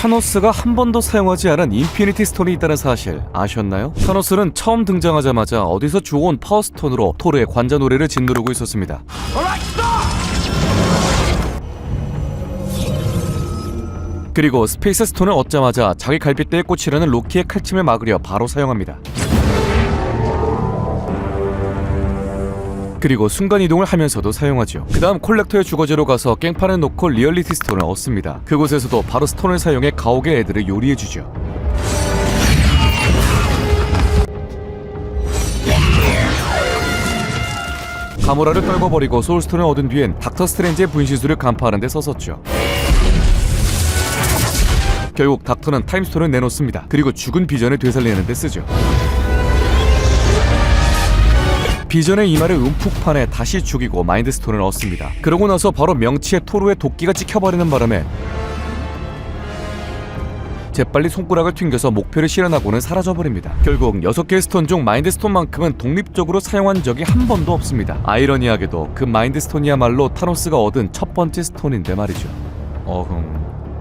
타노스가 한 번도 사용하지 않은 인피니티 스톤이 있다는 사실 아셨나요? 타노스는 처음 등장하자마자 어디서 주워온 파워스톤으로 토르의 관자 노래를 짓누르고 있었습니다. 그리고 스페이스 스톤을 얻자마자 자기 갈빗대에 꽂히려는 로키의 칼침을 막으려 바로 사용합니다. 그리고 순간 이동을 하면서도 사용하죠. 그 다음 콜렉터의 주거지로 가서 깽판을 놓고 리얼리티 스톤을 얻습니다. 그곳에서도 바로 스톤을 사용해 가옥의 애들을 요리해주죠. 가모라를 떨궈버리고 소울스톤을 얻은 뒤엔 닥터 스트레인지의 분신술을 간파하는 데 썼었죠. 결국 닥터는 타임스톤을 내놓습니다. 그리고 죽은 비전을 되살리는 데 쓰죠. 비전의 이마를 움푹 파내 다시 죽이고 마인드스톤을 얻습니다. 그러고 나서 바로 명치에 토르의 도끼가 찍혀버리는 바람에 재빨리 손가락을 튕겨서 목표를 실현하고는 사라져버립니다. 결국 6개의 스톤 중 마인드스톤만큼은 독립적으로 사용한 적이 한 번도 없습니다. 아이러니하게도 그 마인드스톤이야말로 타노스가 얻은 첫 번째 스톤인데 말이죠. 어흥...